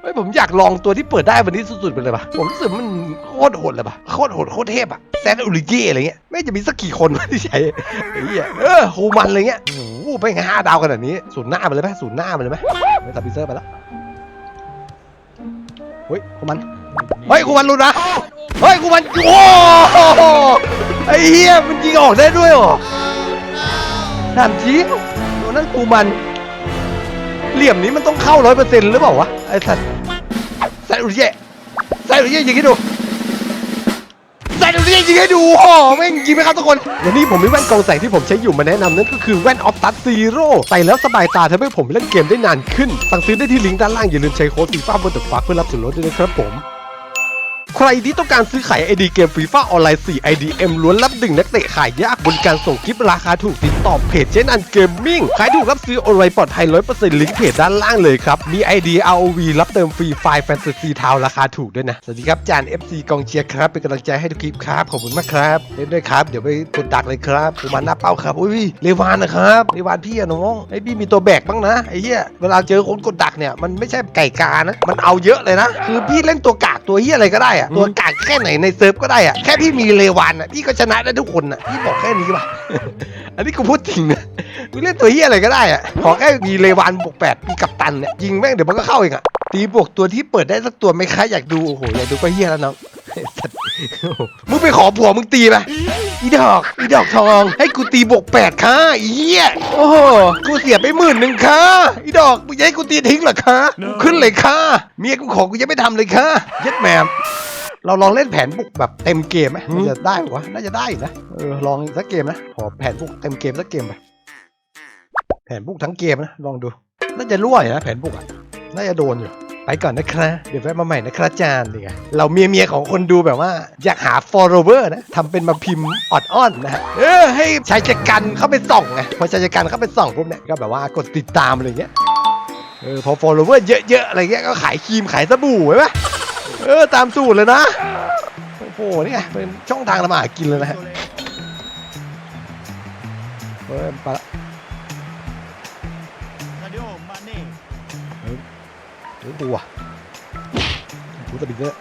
เฮ้ยผมอยากลองตัวที่เปิดได้วันนี้สุดๆไปเลยปะผมรู้สึกมันโคตรโหดเลยปะโคตรโหดโคตรเทพอะแซนอุริเย่อะไรเงี้ย ไม่จะมีสักกี่คนวะที่ใช้ไอ้เหี้ยเออฮูมันอะไรเงี้ย โอ้โหไปห้าดาวขนาดนี้ศูนย์หน้าไปเลยไหมศูนย์หน้าไปเลยไหมไม่ตัดพิเซอร์ไปแล้วเฮ้ยคูมันเฮ้ยคูมันรุนนะเฮ้ยคูมันโอ้โหไอ้เหี้ยมันยิงออกได้ด้วยเหรอถามจริงตัวนั้นคูมัน เหลี่ยมนี้มันต้องเข้าร้อยเปอร์เซ็นต์หรือเปล่าวะ ไอ้สัตว์ใส่อุเย่ใส่อุเย่ยิงให้ดูใส่อุเย่ยิงให้ดูโอ้แม่งยิงไหมครับทุกคนวันนี้ผมมีแว่นกองแสงที่ผมใช้อยู่มาแนะนำนั่นก็คือแว่นออฟตัสซีโร่ใส่แล้วสบายตาทำให้ผมเล่นเกมได้นานขึ้น สั่งซื้อได้ที่ลิงก์ด้านล่างอย่าลืมใช้โค้ดฟีฟ่าบนตึกฟักเพื่อรับส่วนลดด้วยนะครับผม ใครที่ต้องการซื้อขายไอดีเกมฟีฟ่าออนไลน์4 IDM ล้วนรับดึงนักเตะขายยากบนการส่งคลิปราคาถูกติดต่อเพจเจนันเกมมิ่งขายถูกรับซื้อออนไลน์ปลอดภัย 100%ลิงก์เพจด้านล่างเลยครับ มี ID ROV รับเติมฟรีไฟล์แฟนตาซีทาวราคาถูกด้วยนะ สวัสดีครับจาน FC กองเชียร์ครับ เป็นกำลังใจให้ทุกคลิปครับ ขอบคุณมากครับเล่นด้วยครับ เดี๋ยวไปกดดักเลยครับกูมาหน้าเป้าครับอุ้ยเลวานนะครับเลวานพี่อะน้องไอ้พี่มีตัวแบกบ้างนะไอ้เหี้ยเวลาเจอคนกดดักเนี่ยมันไม่ใช่ไก่กานะมันเอาเยอะเลยนะ คือพี่เล่นตัวกากตัวเหี้ยอะไรก็ได้อะตัวกากแค่ไหนในเซิร์ฟก็ได้อะแค่พี่มีเลวานอะพี่ก็ชนะได้ทุกคนอะพี่บอกแค่นี้ป่ะ อันนี้กูพูดจริงนะกูเล่นตัวเหี้ยอะไรก็ได้อะขอแค่มีเลวานบวกแปดมีกัปตันเนี่ยยิงแม่งเดี๋ยวมันก็เข้าเองอะตีบวกตัวที่เปิดได้สักตัวไหมคะอยากดูโอ้โหอยากดูก็เหี้ยแล้วน้องไอ้สัตว์มึงไปขอผัวมึงตีไปอีดอกอีดอกทอง ให้กูตีบวกแปดค่ะอีเหี้ยโอ้โหกูเสียไปหมื่นหนึ่งค่ะอีดอกมึงจะให้กูตีทิ้งเหรอคะกูขึ้นเลยค่ะเมียกูขอกูยังไม่ทำเลยค่ะเย็ดแหมม เราลองเล่นแผนบุกแบบเต็มเกมไหมมันจะได้ปะวะน่าจะได้อยู่นะเออลองอีกสักเกมนะขอแผนบุกเต็มเกมสักเกมไปแผนบุกทั้งเกมนะลองดูน่าจะรั่วอยู่นะแผนบุกอะน่าจะโดนอยู่ไปก่อนนะครับเดี๋ยวแวะมาใหม่นะครับอาจารย์นี่ไงเราเมียเมียๆของคนดูแบบว่า อยากหา follower นะทำเป็นมาพิมพ์ออดอ้อนนะฮะเออให้ชายจัดการเข้าไปส่องไงพอชายจัดการเข้าไปส่องปุ๊บเนี่ยก็แบบว่ากดติดตามอะไรเงี้ยเออพอ follower เยอะๆอะไรเงี้ยก็ขายครีมขายสบู่ไว้ปะ เออตามสูตรเลยนะ โอ้โหนี่ไงเป็นช่องทางทำมาหากินเลยนะฮะเออไปละซาดิโอมาเน่เฮ้ยกูอะกูตะบิดเยอะ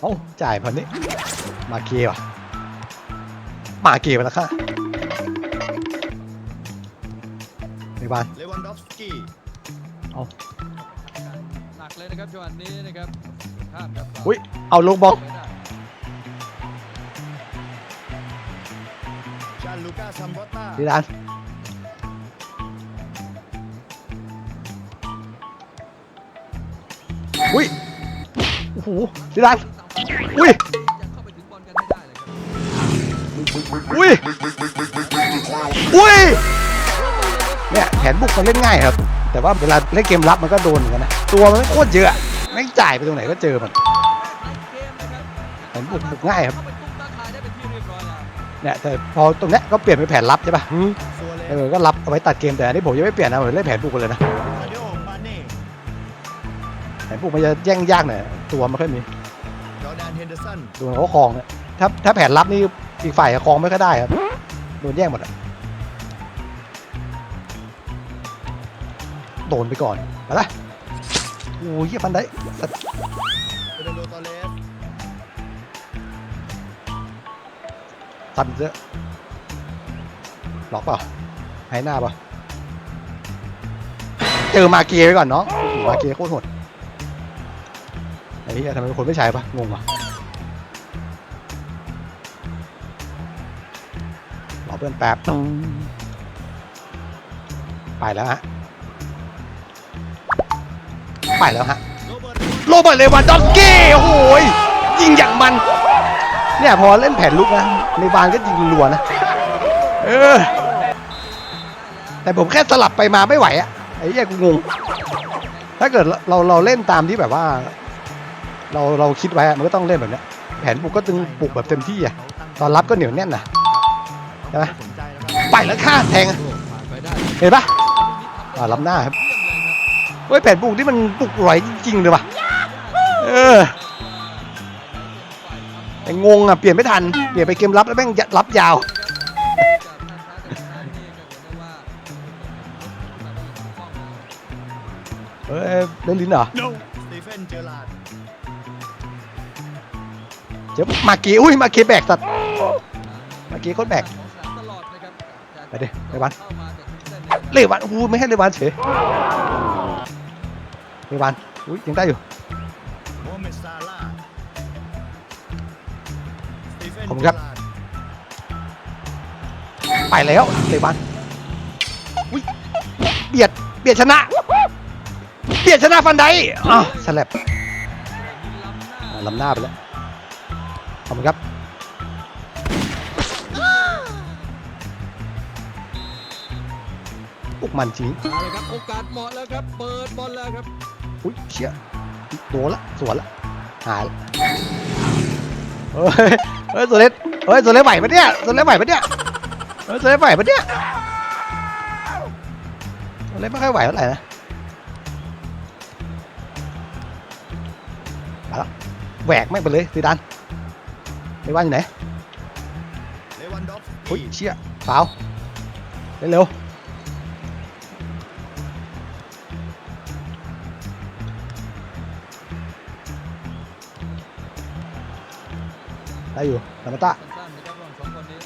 เอ้าจ่ายพันนี้มาเกว่ะมาเกไปแล้วค่ะ ในบ้านเลวันดอฟสกี้หนักเลยนะครับจังหวะนี้นะครับข้ามครับอุ้ยเอาลงบอลไม่ได้จานลูก้าซัมบอตตาดีดานอุ้ยโอ้โหดีดานอุ้ยยังเข้าไปถึงบอลกันไม่ได้เลยครับ อุ้ยอุ้ย เนี่ยแผนบุกมันเล่นง่ายครับ แต่ว่าเวลาเล่นเกมรับมันก็โดนเหมือนกันนะ ตัวมันไม่โคตรเยอะแม่งจ่ายไปตรงไหนก็เจอมันเกมนะครับแผนบุกบุกง่ายครับเนี่ยแต่พอตรงเนี้ยก็เปลี่ยนเป็นแผนรับใช่ป่ะเออก็รับเอาไว้ตัดเกมแต่อันนี้ผมยังไม่เปลี่ยนนะผมเล่นแผนบุกเลยนะแผนบุกมันจะแย่งยากหน่อยตัวไม่ค่อยมีดนเฮนเดอร์สันตัวเขาคลองเนี่ยถ้าถ้าแผนรับนี่อีกฝ่ายคลองไม่ค่อยได้ครับโดนแย่งหมดอะ โดนไปก่อนไปละโอ้ยเฮียฟันได้สัตว์เฟรนโดตอเลสตัดเยอะล็อกเปล่าให้หน้าเปล่าเจอมาเกียไว้ก่อนเนาะโอ้โหมาเกียโคตรโหดไอ้เหี้ยทำไมคนไม่ใช้ปะงงว่ะรอเพื่อนแป๊บไปแล้วฮะ ไปแล้วฮะโรเบิร์ตเลวานดอฟสกี้โอ้โหยยิงอย่างมันเนี่ยพอเล่นแผนลุกนะเลวานก็ยิงรัวนะเออแต่ผมแค่สลับไปมาไม่ไหวอะไอ้เหี้ยกูงงถ้าเกิดเราเราเล่นตามที่แบบว่า เราเราคิดไว้มันก็ต้องเล่นแบบเนี้ยแผนบุกก็ตึงปลุกแบบเต็มที่อะตอนรับก็เหนียวแน่นนะใช่ไหมไปแล้วฆ่าแทงเห็นปะอ่าล้ำหน้าครับ เฮ้ยแผ่นปลูกที่มันปุกกหลอยจริงๆเลยว่ะเออแต่งงอะเปลี่ยนไม่ทันเปลี่ยนไปเกมรับแล้วแม่งรับยาวเฮ้ยเล่นลิ้นเหรอเจ้ามาเกอุ้ยมาเกแบกสัตว์มาเกโคตรแบกไปดิเลวันเลวันอู้ไม่ให้เลวันเฉย เลวันอุ้ยยังได้อยู่โมครับ ไปแล้วเลวันอุ้ยเบียดเบียดชนะ เบียดชนะฟันไดอะสลับลำหน้าอะล้ำหน้าไปแล้วขอบคุณครับอุกมันจริงเอาเลยครับโอกาสเหมาะแล้วครับ เปิดบอลแล้วครับ อุ้ยเชี่ยโดนละสวนละหายละเฮ้ยเฮ้ยโซเลสเฮ้ยโซเลสไหวปะเนี่ยโซเลสไหวปะเนี่ยเฮ้ยโซเลสไหวปะเนี่ยโซเลสไม่ค่อยไหวเท่าไหร่นะมาแล้วแหวกไม่งไปเลยซีดานไม่ว่าอยู่ไหนเลวันดอฟสอุ้ยกี้เชี่ยเปล่าเร็ว ได้อยู่ลามาต้าสั้นๆนะครับระหว่างสองคนนี้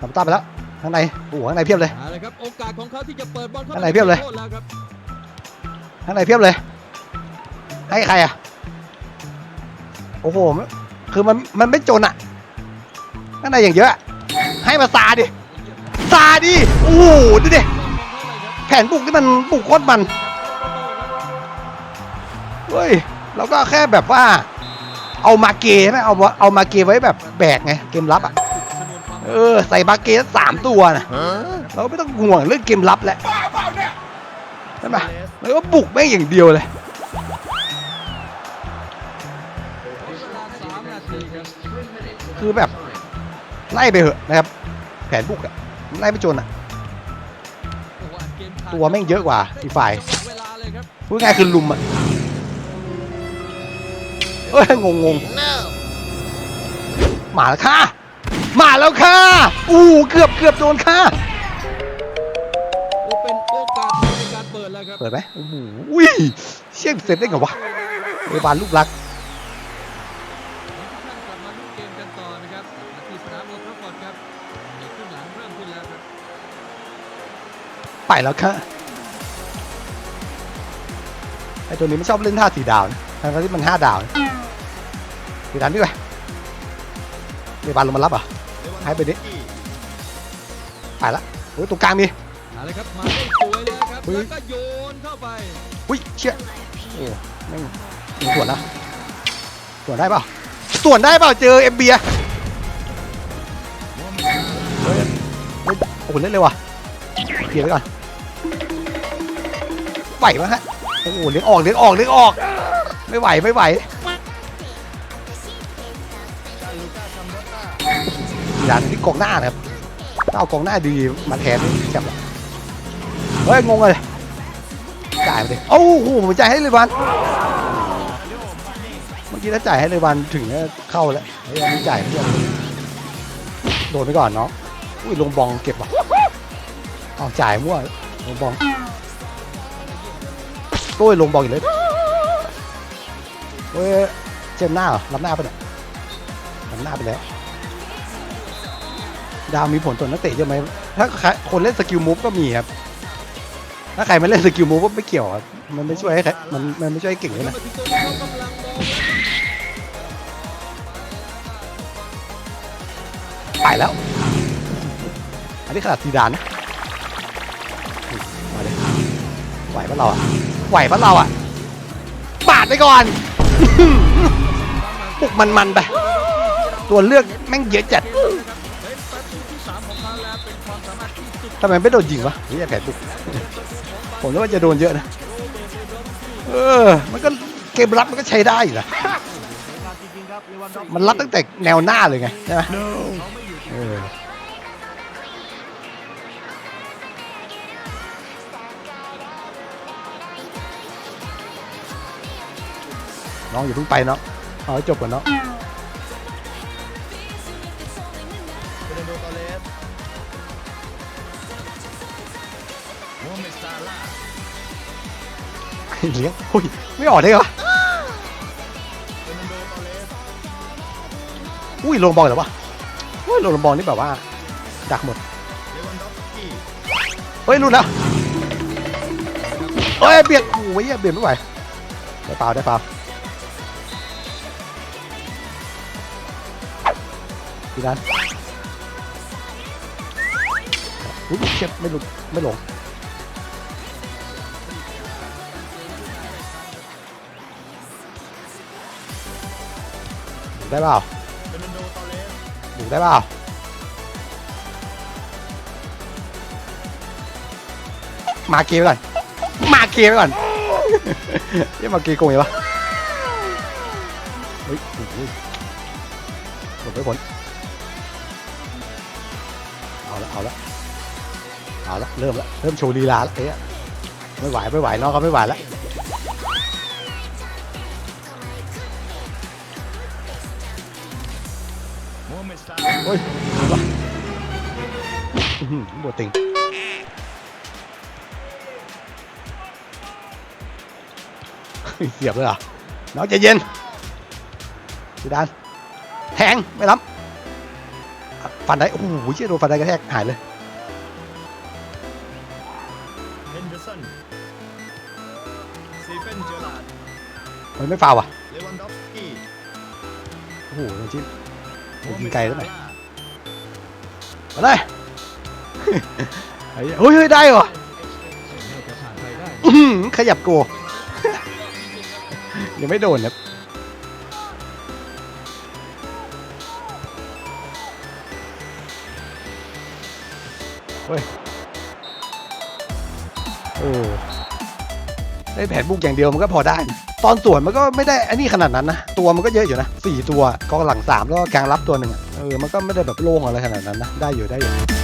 ลามาต้าไปแล้วข้างในโอ้โหข้างในเพียบเลย เอาเลยครับโอกาสของเขาที่จะเปิดบอลเข้าอะไรเพียบเลย โทษแล้วครับข้างในเพียบเลย ให้ใครอะ โอ้โหมันคือมันมันไม่จนอะ ข้างในอย่างเยอะอะให้มาซาดิซาดิโอ้โหดูดิแผนบุกนี่มันบุกโคตรมันเฮ้ยเราก็แค่แบบว่า เอามาเกใช่ไหมเอาเอามาเกไว้แบบแบกไงเกมรับอะเออใส่มาเกสามตัวนะเราไม่ต้องห่วงเรื่องเกมรับแล้วใช่ไหมแล้วก็บุกแม่งอย่างเดียวเลยเวลาสามนาทีครับคือแบบไล่ไปเหอะนะครับ แผนบุกอะไล่ไม่จนอะโอ้โหอ่านเกมขาดตัวแม่งเยอะกว่าอีกฝ่ายเวลาเลยครับพูดง่ายคือลุมอะเอ้ยงงงๆมาแล้วค่ะ มาแล้วค่ะ อู้เกือบเกือบโดนค่ะโอ้เป็นโอกาสในการเปิดแล้วครับเปิดไหมโอ้โหอุ้ยเชี่ยงเสร็จได้ไงวะเอบานลูกรักท่านกลับมาลุ้นเกมกันต่อนะครับนาทีสนามโอลด์แทราฟฟอร์ดครับในครึ่งหลังเริ่มขึ้นแล้วครับไปแล้วค่ะไอตัวนี้ไม่ชอบเล่นท่าสีดาวนะทั้งๆที่มันห้าดาวนะ สีดาวนี่ไปเอบานลงมารับเหรอะเลวันให้ไปดิดอฟสกี้ไปละโอ้ยตรงกลางมีเอาเลยครับมาได้สวยเลยครับอุ๊ยแล้วก็โยนเข้าไปอุ้ยเชี่ยโอ้แม่งยิงสวนนะสวนได้เปล่าสวนได้เปล่าเจอเอ็มเบียโมฮัมเหม็ดซาลาห์เฮ้ยเฮ้ยโอ้โหเล่นเร็วว่ะเคลียร์ไว้ก่อนไหวไหมฮะโอ้โหเลี้ยงออกเลี้ยงออกเลี้ยงออก ไม่ไหวไม่ไหว ร้านที่กองหน้านะครับถ้าเอากองหน้าดีมาแทนนี่แซ่บว่ะเฮ้ยงงเลยจ่ายมาดิโอ้โหผมจ่ายให้เลยวันเมื่อกี้ถ้าจ่ายให้เลยวันถึงเข้าแล้วเฮ้ยอันนี้จ่ายไม่ได้โดนไปก่อนเนาะอุ้ยลงบองเก็บว่ะเอาจ่ายมั่วลงบองโอ้ยลงบองอีกเลยเฮ้ยเจมหน้าเหรอรับหน้าไปเนี่ยรับหน้าไปแล้ว ดาวมีผลต่อนักเตะเยอะไหมถ้าใครคนเล่นสกิลมูฟก็มีครับ ถ้าใครไม่เล่นสกิลมูฟก็ไม่เกี่ยวครับมันไม่ช่วยให้ใครมันมันไม่ช่วยให้เก่งเลยนะไปแล้ว อันนี้ขนาดซีดานนะมาเลยไหวปะเราอะไหวปะเราอะปาดไปก่อนปลุกมันๆไป ตัวเลือกแม่งเยอะจัดำไมไม่โดนยิงวะหรือจะแผนปลุกผมนึกว่าจะโดนเยอะนะ เออ มันก็เกมรับมันก็ใช้ได้อยู่นะมันรับตั้งแต่แนวหน้าเลยไงใช่ไหมเออน้องอย่าเพิ่งไปเนาะเอาให้จบก่อนเนาะ เลี้ยงอุ้ยไม่ออกได้เหรออุ้ยลงบอลเหรอวะอุ้ยลงบอลนี่แบบว่า ดักหมด เฮ้ยรุนแล้วเฮ้ยเบียดโอ้ยเบียดไม่ไหวได้เปล่าได้เปล่าพี่นันอุ้ยเช็ดไม่หลุดไม่หลง ได้เปล่าเฟอร์นันโดตอเลสหนูได้เปล่ามาเกมก่อน มาเกมก่อนเรียกมาเกมโกงยังวะเฮ้ยโอ้โหหลบไม่พ้นเอาละเอาละเอาละเริ่มละเริ่มโชว์ลีลาละเอ๊ะไม่ไหวไม่ไหวน้องเขาไม่ไหวแล้ว โมฮัมเหม็ดซาโอ้ยอื้อหือบัวติงเฮ้ยเสียบเลยเหรอน้องใจเย็นพี่ดานแทง ไม่รับฟันได้ โอ้โหเชี่ยโดนฟันได้กระแทก หายเลยเฮนเดอร์สันซีเฟนเจอร์ลาร์ดมันไม่ฟาวอะเลวันดอฟสกี้โอ้โหมันจิ้มมัน ยิงไกลแล้วไหมมาได้ไอ้เหี้ยเฮ้ยเฮ้ยได้เหรอน่าจะผ่านไปได้อื้อหือขยับโก ยังไม่โดนนะเฮ้ยเออได้แผนบุกอย่างเดียวมันก็พอได้นะ ตอนสวนมันก็ไม่ได้อันนี้ขนาดนั้นนะ ตัวมันก็เยอะอยู่นะสี่ตัวกองหลังสามแล้วก็กลางรับตัวหนึ่งเออมันก็ไม่ได้แบบโล่งอะไรขนาดนั้นนะได้อยู่ได้อยู่